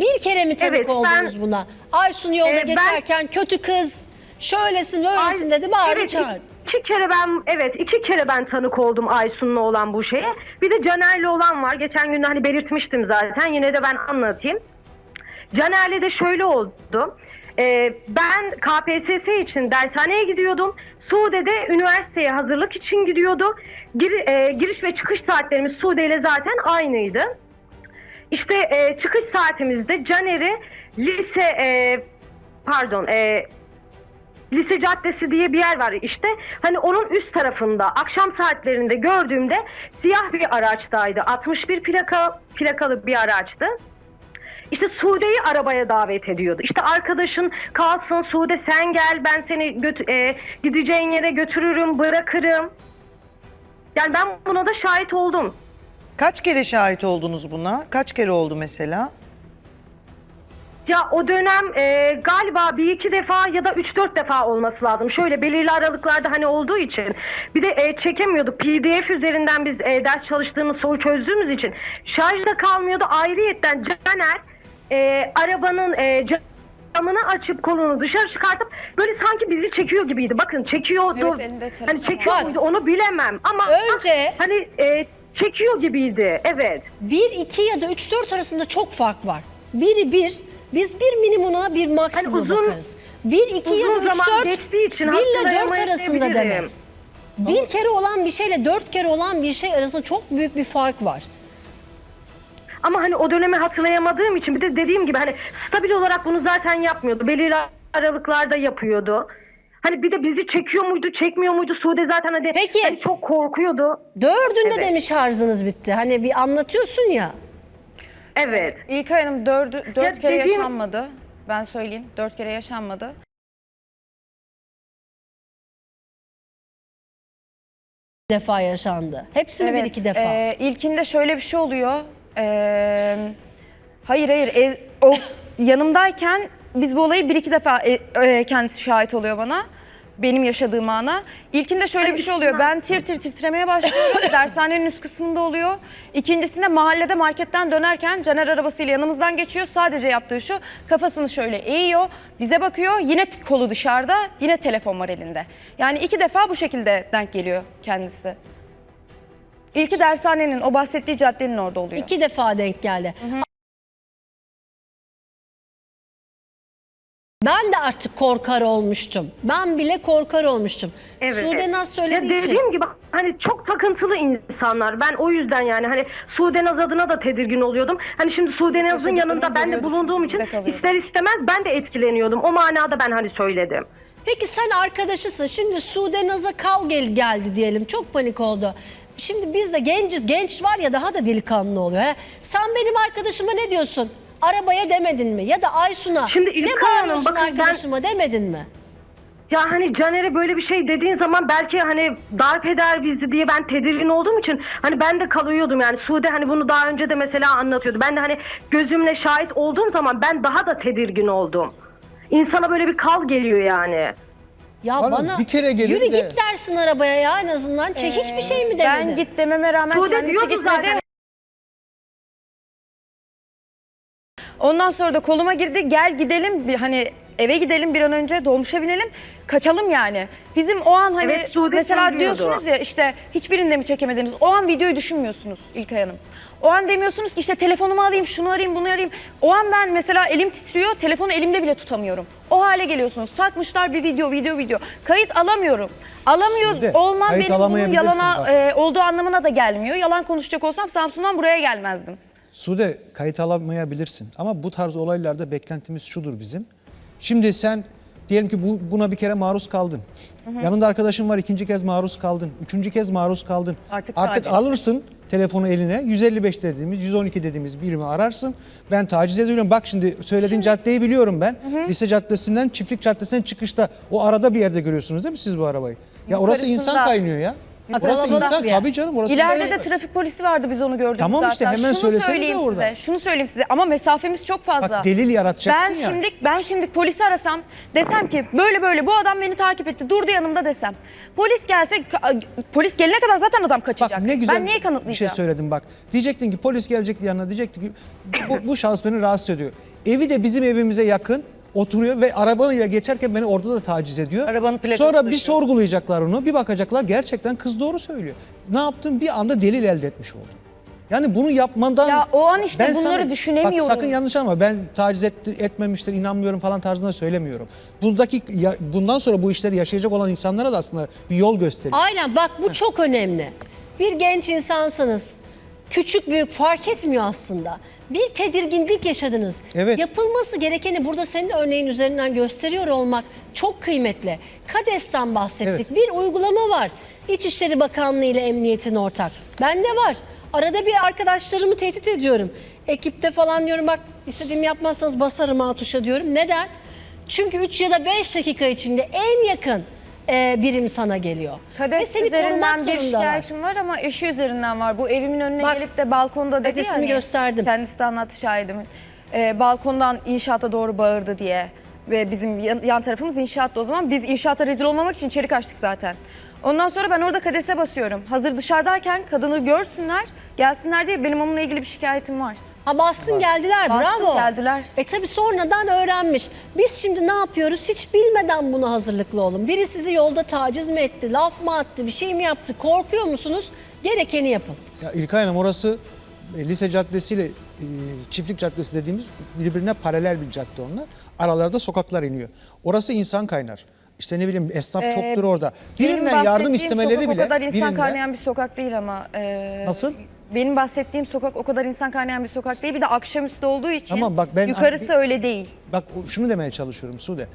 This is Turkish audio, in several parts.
Bir kere mi tanık Evet, oldunuz ben- buna? Aysun yolda ben- geçerken kötü kız, şöylesin böylesin dedi bağırdı evet, çağırdı. iki kere ben evet iki kere ben tanık oldum Aysun'la olan bu şeye. Bir de Caner'le olan var. Geçen gün hani belirtmiştim zaten. Yine de ben anlatayım. Caner'le de şöyle oldu. Ee, ben KPSS için dershaneye gidiyordum. Sude de üniversiteye hazırlık için gidiyordu. Gir- e, giriş ve çıkış saatlerimiz Sude ile zaten aynıydı. İşte e, çıkış saatimizde Caner'i lise e, pardon e, Lise Caddesi diye bir yer var işte. Hani onun üst tarafında akşam saatlerinde gördüğümde siyah bir araçtaydı. 61 plaka plakalı bir araçtı. İşte Sude'yi arabaya davet ediyordu. İşte arkadaşın kalsın Sude sen gel ben seni e, gideceğin yere götürürüm bırakırım. Yani ben buna da şahit oldum. Kaç kere şahit oldunuz buna? Kaç kere oldu mesela? Ya o dönem e, galiba bir iki defa ya da üç dört defa olması lazım. Şöyle belirli aralıklarda hani olduğu için. Bir de e, çekemiyorduk. PDF üzerinden biz e, ders çalıştığımız soru çözdüğümüz için. Şarjda kalmıyordu. Ayrıyetten Caner e, arabanın e, camını açıp kolunu dışarı çıkartıp böyle sanki bizi çekiyor gibiydi. Bakın çekiyordu. Evet, elinde telefon hani çekiyor var. muydu onu bilemem. Ama Önce- hani e, çekiyor gibiydi. Evet. 1, 2 ya da 3, 4 arasında çok fark var. Biri 1, biz bir minimuma bir maksimuma Hani uzun- bakarız. 1, 2 ya da uzun 3, zaman 4, geçtiği için 1 ile 4 arasında demek. hatırlayamayabilirim. Bir kere olan bir şeyle dört kere olan bir şey arasında çok büyük bir fark var. Ama hani o dönemi hatırlayamadığım için bir de dediğim gibi hani stabil olarak bunu zaten yapmıyordu. Belirli aralıklarda yapıyordu. Hani bir de bizi çekiyor muydu, çekmiyor muydu? Sude zaten hani, Peki. hani çok korkuyordu. Dördünde Evet. demiş şarjınız bitti. Hani bir anlatıyorsun ya. Evet. İlkay Hanım dördü, dört Ya kere dediğim- yaşanmadı. Ben söyleyeyim. Dört kere yaşanmadı. defa yaşandı. Hepsi mi bir iki defa? e, ilkinde şöyle bir şey oluyor. E, hayır hayır. e, o yanımdayken biz bu olayı bir iki defa e, e, kendisi şahit oluyor bana. Benim yaşadığım ana. İlkinde şöyle bir şey oluyor. Ben tir tir titremeye başlıyorum. Dershanenin üst kısmında oluyor. İkincisinde mahallede marketten dönerken Caner arabasıyla yanımızdan geçiyor. Sadece yaptığı şu kafasını şöyle eğiyor. Bize bakıyor. Yine t- kolu dışarıda. Yine telefon var elinde. Yani iki defa bu şekilde denk geliyor kendisi. İlki dershanenin o bahsettiği caddenin orada oluyor. İki defa denk geldi. Ben de artık korkar olmuştum. Ben bile korkar olmuştum. Sude Naz Ya söylediği için. dediğim gibi hani çok takıntılı insanlar. Ben o yüzden yani hani Sude Naz adına da tedirgin oluyordum. Hani şimdi Sude Naz'ın yanında ben de bulunduğum için ister istemez ben de etkileniyordum. O manada ben hani söyledim. Peki sen arkadaşısın. Şimdi Sude Naz'a kal gel geldi diyelim. Çok panik oldu. Şimdi biz de genciz. Genç var ya daha da delikanlı oluyor. He? Sen benim arkadaşıma ne diyorsun? Arabaya demedin mi? Ya da Aysun'a Şimdi ne İlkay Hanım, bağırıyorsun bakın ben- arkadaşıma demedin mi? Ya hani Caner'e böyle bir şey dediğin zaman belki hani darp eder bizi diye ben tedirgin olduğum için hani ben de kalıyordum yani Sude hani bunu daha önce de mesela anlatıyordu. Ben de hani gözümle şahit olduğum zaman ben daha da tedirgin oldum. İnsana böyle bir kal geliyor yani. Ya Hanım, bana bir kere gelir yürü de- git dersin arabaya ya en azından. Çek hiçbir şey mi demedi? Ben git dememe rağmen Sude kendisi diyordu gitmedi. zaten. Ondan sonra da koluma girdi. Gel gidelim bir hani eve gidelim bir an önce dolmuşa binelim. Kaçalım yani. Bizim o an hani Evet, mesela söylüyordu. diyorsunuz ya işte hiçbirinde mi çekemediniz? O an videoyu düşünmüyorsunuz İlkay Hanım. O an demiyorsunuz ki işte telefonumu alayım, şunu arayayım, bunu arayayım. O an ben mesela elim titriyor, telefonu elimde bile tutamıyorum. O hale geliyorsunuz. Takmışlar bir video, video, video. Kayıt alamıyorum. Alamıyoruz. Sude, Olmam kayıt benim bunun alamayabilirsin yalana bak. e, olduğu anlamına da gelmiyor. Yalan konuşacak olsam Samsun'dan buraya gelmezdim. Sude kayıt alamayabilirsin ama bu tarz olaylarda beklentimiz şudur bizim. Şimdi sen diyelim ki bu, buna bir kere maruz kaldın. Yanında arkadaşın var ikinci kez maruz kaldın. Üçüncü kez maruz kaldın. Artık Artık taciz. alırsın telefonu eline 155 dediğimiz 112 dediğimiz birimi ararsın. Ben taciz ediliyorum. Bak şimdi söylediğin caddeyi biliyorum ben. Lise Caddesi'nden Çiftlik Caddesi'nden çıkışta o arada bir yerde görüyorsunuz değil mi siz bu arabayı? Ya orası insan kaynıyor ya. Orası Kalabalık insan bir yer. tabii canım orası. İleride de trafik polisi vardı biz onu gördük Tamam zaten. işte, hemen şunu söylesenize söyleyeyim orada. Size, şunu söyleyeyim size ama mesafemiz çok fazla. Bak delil yaratacaksın ben ya. şimdi ben şimdi polisi arasam desem ki böyle böyle bu adam beni takip etti durdu yanımda desem. Polis gelse polis gelene kadar zaten adam kaçacak. Bak ne güzel ben niye bir şey kanıtlayacağım? söyledim bak. Diyecektin ki polis gelecekti yanına diyecekti ki bu, bu şahıs beni rahatsız ediyor. Evi de bizim evimize yakın oturuyor ve arabayla geçerken beni orada da taciz ediyor. Arabanın plakası Sonra bir şu. sorgulayacaklar onu bir bakacaklar gerçekten kız doğru söylüyor. Ne yaptın bir anda delil elde etmiş oldun. Yani bunu yapmadan... Ya o an işte bunları sana- düşünemiyorum. Bak sakın yanlış anlama ben taciz etti, etmemiştir inanmıyorum falan tarzında söylemiyorum. Bundaki ya- bundan sonra bu işleri yaşayacak olan insanlara da aslında bir yol gösteriyor. Aynen bak bu çok önemli. Bir genç insansınız. Küçük büyük fark etmiyor aslında. Bir tedirginlik yaşadınız. Evet. Yapılması gerekeni burada senin örneğin üzerinden gösteriyor olmak çok kıymetli. KADES'ten bahsettik. Evet. Bir uygulama var. İçişleri Bakanlığı ile Emniyet'in ortak. Bende var. Arada bir arkadaşlarımı tehdit ediyorum. Ekipte falan diyorum bak istediğimi yapmazsanız basarım ha tuşa diyorum. Neden? Çünkü 3 ya da 5 dakika içinde en yakın e, birim sana geliyor. Ve Kades seni üzerinden bir zorundalar. şikayetim var ama eşi üzerinden var. Bu evimin önüne Bak, gelip de balkonda dedi ya Kadesini hani, gösterdim. Kendisi de anlattı şahidimin. Ee, balkondan inşaata doğru bağırdı diye. Ve bizim yan, yan tarafımız inşaattı o zaman. Biz inşaata rezil olmamak için içeri kaçtık zaten. Ondan sonra ben orada kadese basıyorum. Hazır dışarıdayken kadını görsünler, gelsinler diye benim onunla ilgili bir şikayetim var. Ha bastın geldiler Bastım, bravo. geldiler. E tabi sonradan öğrenmiş. Biz şimdi ne yapıyoruz? Hiç bilmeden buna hazırlıklı olun. Biri sizi yolda taciz mi etti, laf mı attı, bir şey mi yaptı? Korkuyor musunuz? Gerekeni yapın. Ya İlkay Hanım orası e, Lise Caddesi ile e, Çiftlik Caddesi dediğimiz birbirine paralel bir cadde onlar. Aralarda sokaklar iniyor. Orası insan kaynar. İşte ne bileyim esnaf çoktur orada. Benim Birinden yardım bahsettiğim istemeleri sokak bile o kadar insan birinden- kaynayan bir sokak değil ama. e, Nasıl? Benim bahsettiğim sokak o kadar insan kaynayan bir sokak değil. Bir de akşamüstü olduğu için Tamam, bak ben- yukarısı öyle değil. Bak şunu demeye çalışıyorum Sude.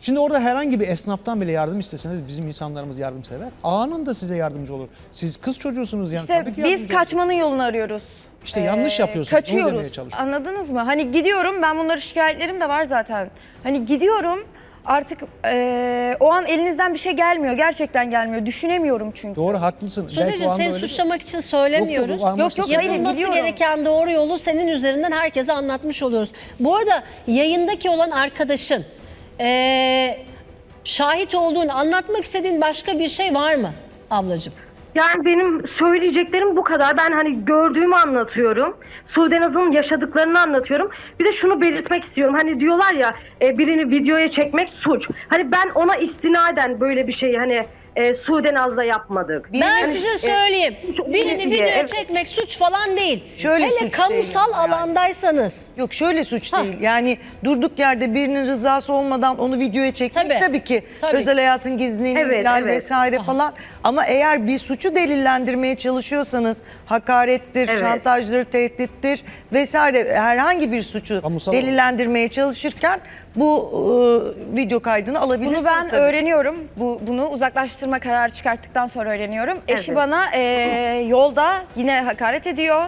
Şimdi orada herhangi bir esnaftan bile yardım isteseniz bizim insanlarımız yardımsever. Anında size yardımcı olur. Siz kız çocuğusunuz yani İşte tabii ki yardımcı biz kaçmanın yolunu arıyoruz. İşte yanlış yapıyorsunuz, onu demeye Kaçıyoruz. çalışıyorum. Anladınız mı? Hani gidiyorum ben bunları şikayetlerim de var zaten. Hani gidiyorum artık e, o an elinizden bir şey gelmiyor. Gerçekten gelmiyor. Düşünemiyorum çünkü. Doğru haklısın. Belki o Suzeciğim anda seni öyle- suçlamak için söylemiyoruz. Yok, yok, yok, hayır, Yapılması biliyorum. gereken doğru yolu senin üzerinden herkese anlatmış oluyoruz. Bu arada yayındaki olan arkadaşın eee, şahit olduğun, anlatmak istediğin başka bir şey var mı ablacığım? Yani benim söyleyeceklerim bu kadar. Ben hani gördüğümü anlatıyorum. Sude Naz'ın yaşadıklarını anlatıyorum. Bir de şunu belirtmek istiyorum. Hani diyorlar ya e, birini videoya çekmek suç. Hani ben ona istinaden böyle bir şeyi hani e, Sude Naz'la yapmadık. Ben Yani, size e, söyleyeyim. çok Birini iyi, videoya evet. çekmek suç falan değil. Şöyle Hele suç kamusal değil yani. alandaysanız. Yok şöyle suç Ha. değil. Yani durduk yerde birinin rızası olmadan onu videoya çekmek Tabii. tabii, ki Tabii. özel hayatın gizliliğini Evet, ihlal evet. vesaire falan. Ama eğer bir suçu delillendirmeye çalışıyorsanız hakarettir, Evet. şantajdır, tehdittir vesaire herhangi bir suçu Kamusal- delillendirmeye çalışırken bu e, video kaydını alabilirsiniz Bunu ben tabii. öğreniyorum. Bu bunu uzaklaştırma kararı çıkarttıktan sonra öğreniyorum. Eşi Evet. bana e, yolda yine hakaret ediyor.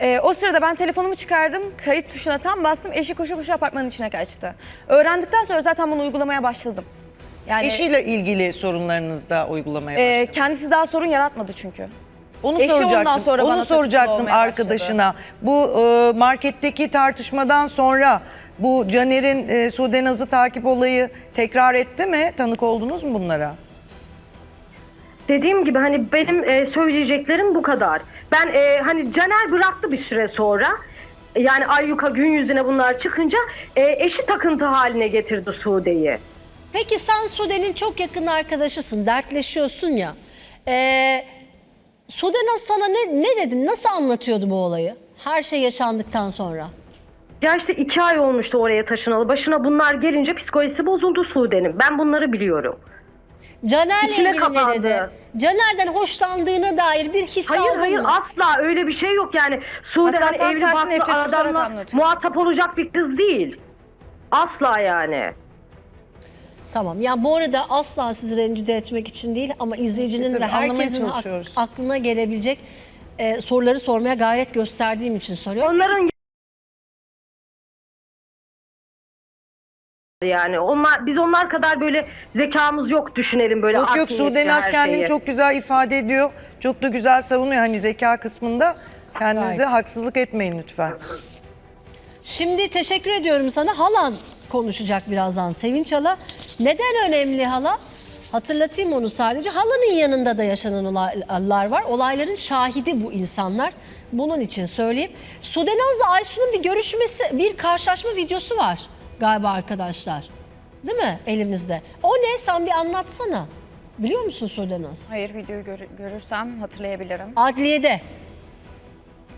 E, o sırada ben telefonumu çıkardım. Kayıt tuşuna tam bastım. Eşi koşu koşu apartmanın içine kaçtı. Öğrendikten sonra zaten bunu uygulamaya başladım. Yani Eşiyle ilgili sorunlarınızda uygulamaya e, başladınız. kendisi daha sorun yaratmadı çünkü. Onu Eşi ondan soracaktım. sonra bana Onu takıntı soracaktım olmaya başladı. arkadaşına. Bu e, marketteki tartışmadan sonra bu Caner'in e, Sude Naz'ı takip olayı tekrar etti mi? Tanık oldunuz mu bunlara? Dediğim gibi hani benim e, söyleyeceklerim bu kadar. Ben e, hani Caner bıraktı bir süre sonra. Yani Ayyuka gün yüzüne bunlar çıkınca e, eşi takıntı haline getirdi Sude'yi. Peki sen Sude'nin çok yakın arkadaşısın, dertleşiyorsun ya. Ee, Sude nasıl sana ne, ne dedin, nasıl anlatıyordu bu olayı? Her şey yaşandıktan sonra. Ya işte iki ay olmuştu oraya taşınalı. Başına bunlar gelince psikolojisi bozuldu Sude'nin. Ben bunları biliyorum. Caner'le İçine ilgili ne kapandı. dedi? Caner'den hoşlandığına dair bir his Hayır aldın hayır mı? asla öyle bir şey yok yani. Sude Hatta hani tam evli tersi barklı nefret kusarak adamla anlatıyor. muhatap olacak bir kız değil. Asla yani. Tamam. Ya bu arada asla sizi rencide etmek için değil ama izleyicinin Tabii, ve herkesin ak- çalışıyoruz. aklına gelebilecek e, soruları sormaya gayret gösterdiğim için soruyorum. Onların yani. Onlar biz onlar kadar böyle zekamız yok düşünelim böyle. Yok yok Sude Naz her kendini çok güzel ifade ediyor. Çok da güzel savunuyor hani zeka kısmında. Kendinize Gayet. haksızlık etmeyin lütfen. Şimdi teşekkür ediyorum sana. Halan konuşacak birazdan Sevinç Hala. Neden önemli hala? Hatırlatayım onu sadece. Halanın yanında da yaşanan olaylar var. Olayların şahidi bu insanlar. Bunun için söyleyeyim. Sudenaz'la Aysun'un bir görüşmesi, bir karşılaşma videosu var galiba arkadaşlar. Değil mi elimizde? O ne? Sen bir anlatsana. Biliyor musun Sudenaz? Hayır videoyu gör- görürsem hatırlayabilirim. Adliyede.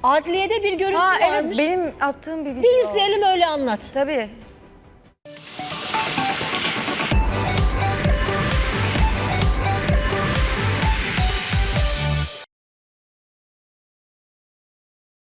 Adliyede bir görüntü Ha evet varmış. benim attığım bir video. Bir izleyelim öyle anlat. Tabii.